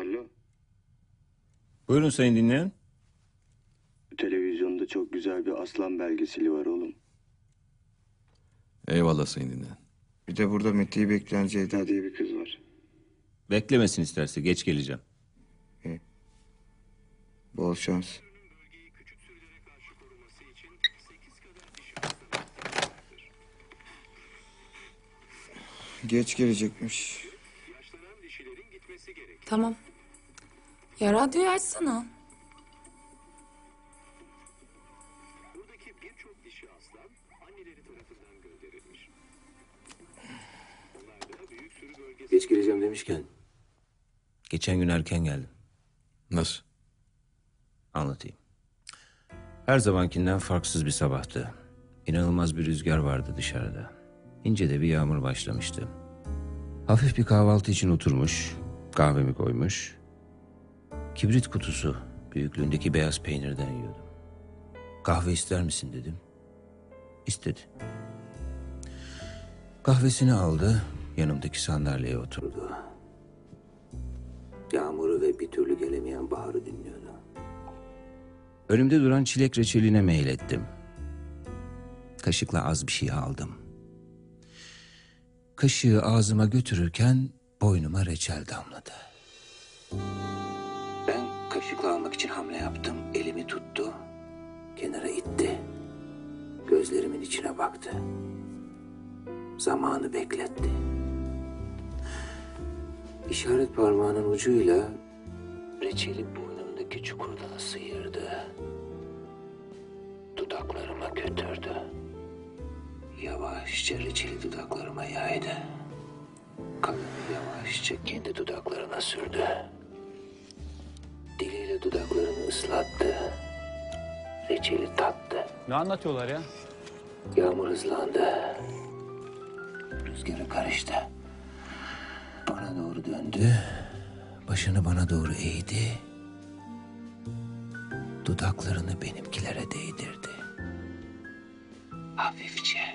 Alo. Buyurun sayın dinleyen. Televizyonda çok güzel bir aslan belgeseli var oğlum. Eyvallah sayın dinleyen. Bir de burada Mete'yi bekleyen Ceyda diye bir kız var. Beklemesin isterse geç geleceğim. Bol şans. Geç gelecekmiş. Tamam. Ya radyoyu açsana. Geç geleceğim demişken Geçen gün erken geldim. Nasıl? Anlatayım. Her zamankinden farksız bir sabahtı. İnanılmaz bir rüzgar vardı dışarıda. İnce de bir yağmur başlamıştı. Hafif bir kahvaltı için oturmuş, kahvemi koymuş. Kibrit kutusu büyüklüğündeki beyaz peynirden yiyordum. Kahve ister misin dedim. İstedi. Kahvesini aldı, yanımdaki sandalyeye oturdu. yağmuru ve bir türlü gelemeyen baharı dinliyordu. Önümde duran çilek reçeline meylettim. Kaşıkla az bir şey aldım. Kaşığı ağzıma götürürken boynuma reçel damladı. Kaşıkla almak için hamle yaptım. Elimi tuttu. Kenara itti. Gözlerimin içine baktı. Zamanı bekletti. İşaret parmağının ucuyla reçeli boynumdaki çukurdan sıyırdı. Dudaklarıma götürdü. Yavaşça reçeli dudaklarıma yaydı. Kalemi yavaşça kendi dudaklarına sürdü. Diliyle dudaklarını ıslattı. Reçeli tattı. Ne anlatıyorlar ya? Yağmur hızlandı. Rüzgarı karıştı. Bana doğru döndü. Başını bana doğru eğdi. Dudaklarını benimkilere değdirdi. Hafifçe.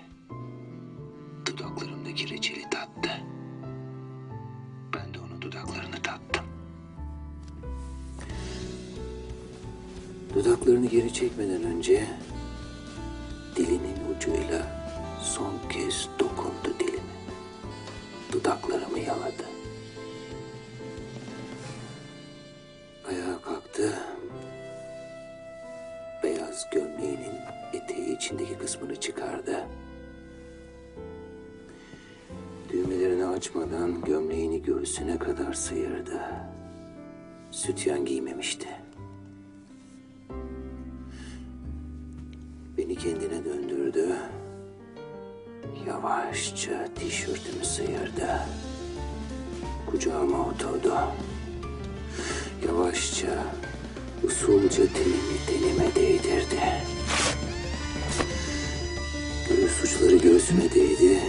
Dudaklarını geri çekmeden önce dilinin ucuyla son kez dokundu dilime. Dudaklarımı yaladı. Ayağa kalktı. Beyaz gömleğinin eteği içindeki kısmını çıkardı. Düğmelerini açmadan gömleğini göğsüne kadar sıyırdı. Sütyen giymemişti. Beni kendine döndürdü. Yavaşça tişörtümü sıyırdı. Kucağıma oturdu. Yavaşça, usulca tenimi tenime değdirdi. Göğüs uçları göğsüme değdi.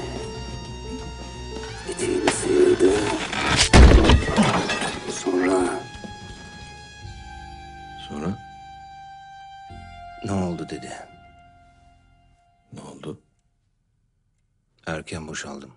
Erken boşaldım.